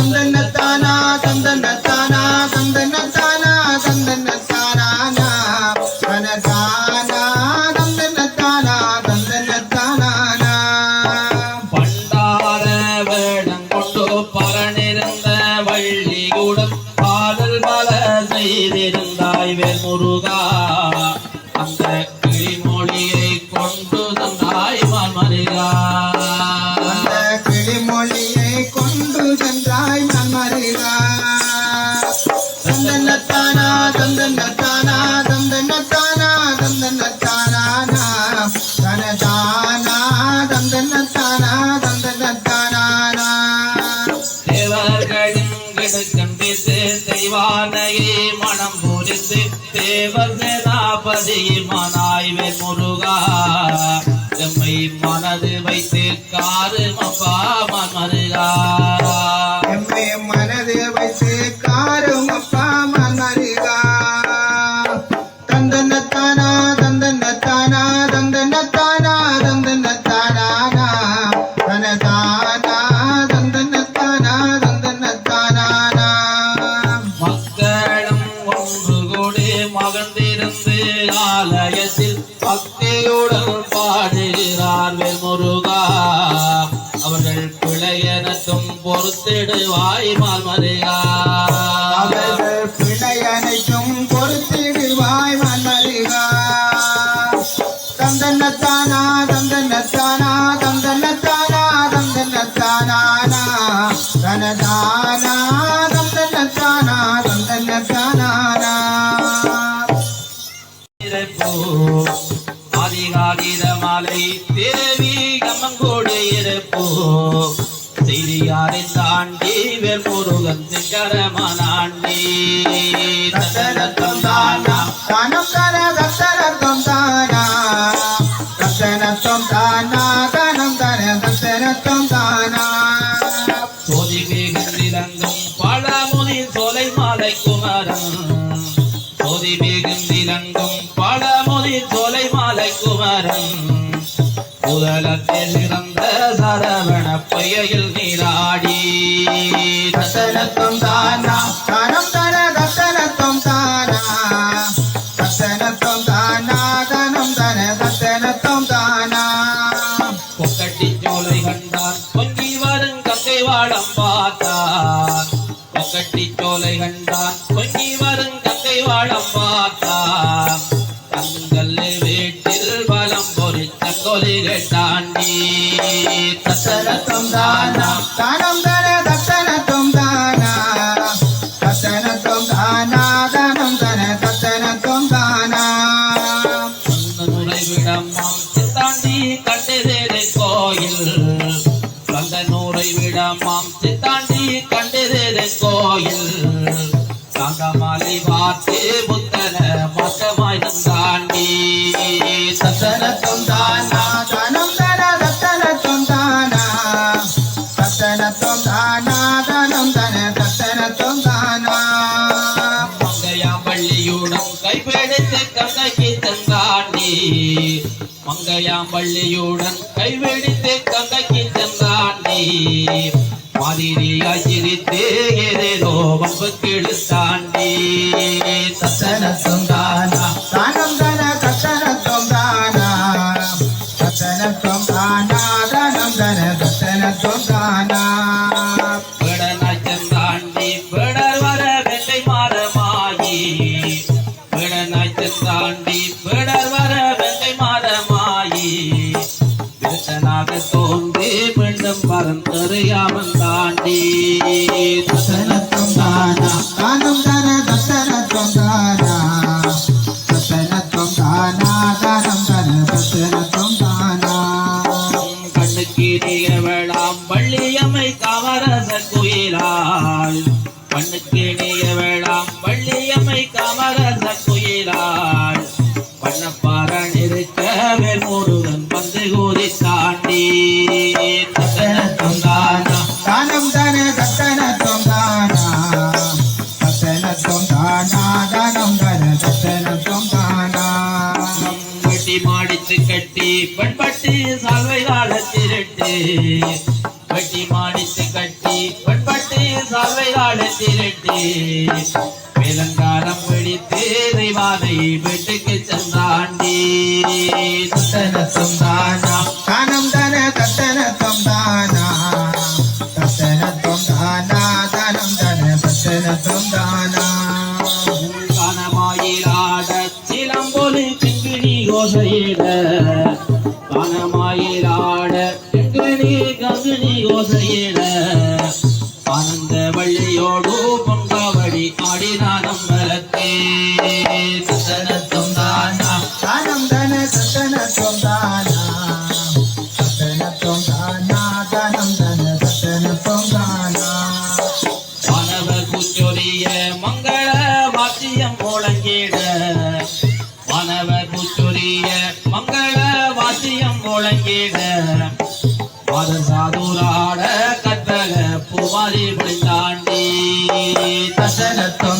தந்தனத்தானா பூரித்து தெய்வானையே மனம் பூரித்து தேவர் சேனாபதி மனாய்வே முருகா. எம்மை மனது வைத்து காரு மப்பா மருகா ஆலயத்தில் பக்தியுடன் பாடுகிறார் முருகா. அவர்கள் பிழையனத்தும் பொறுத்திடுவாய் மால்மருகா அவர்கள் பிழையனைக்கும் பொறுத்திடு செய்தியாரின் தாண்டி வேல் முருகன் சிங்கரமனாண்டி தத்தனத்தம் தானா? தானம் தன தத்தனத்தம் தானா? தத்தனத்தம் தானா? தானம் தன தத்தனத்தம் தானா? சோதிகை கந்திலங்கும் பழமுதி சோலை மாலை குமரன். சோதி மிகுந்திலங்கும் பழமுதி சோலை மாலை குமரன். முதலத்தில் சிறந்த சரவண பொய்யில் நீராடி. தத்தனத்தம் தானா தானம் தன தத்தனத்தம் தானா தத்தனத்தம் தானா தானம் தன தத்தனத்தம் தானா பொக்கட்டி சோலை கண்டான் பொங்கி வரும் கங்கை வாழம் பார்த்தான் பொக்கட்டி சோலை கண்டான் தத்தனத்தம் தானா. தானம் தன தத்தனத்தம் தானா. தத்தனத்தம் தானா தானம் தன தத்தனத்தம் தானா. நுரைவிடமாம் சித்தாண்டி கண்டதேரை கோயில். அந்த நுரைவிடமாம் சித்தாண்டி கண்டதேரை கோயில். காந்தமாலை பார்த்து புத்தன மொத்தமாய் தாண்டி தத்தனத்தம் தானா மங்கையாம்பள்ளியுடன் கைப்பிடித்து கங்கைக்கு தந்தாண்டி மாதிரியாய் சிரித்து ஏதேதோ வம்புக்கு நீ தத்தனத்தம் தானா தானம் தன தத்தனத்தம் தானா. தத்தனத்தம் தானா தானம் தன தத்தனத்தம் தானா. விருத்தனாக தோன்றி மீண்டும் பரந்தறியாமல் தாண்டி. தத்தனத்தம் தானா? தானம் தன தத்தனத்தம் தானா? தத்தனத்தம் தானா? தானம் தன தத்தனத்தம் தானா? கண்ணுக்கு வேளாம். பள்ளியம்மை காமரச குயிலாள். கண்ணுக்கு வேளாம். பள்ளியம்மை காமரச பண்பட்டு சால்வை கால திருட்டு. வெட்டி மாடித்து கட்டி பண்பட்டு சால்வைகளை திரட்டி. வேலங்காரம் பிடித்து தெய்வானை வீட்டுக்கு சென்றாண்டி தத்தனத்தம் தானா? தானம் தன தத்தனத்தம் தானா? தத்தனத்தம் தானா? தானம் தன தத்தனத்தம் தானா? கனமாயிராட சிலம்பொலி கிங்கிணி கோசையிட கனமாயிராட வாத்தியம் முழங்கிட சாதுராட கத்தக புவாரி பிடிந்தாண்டி தசனத்தோ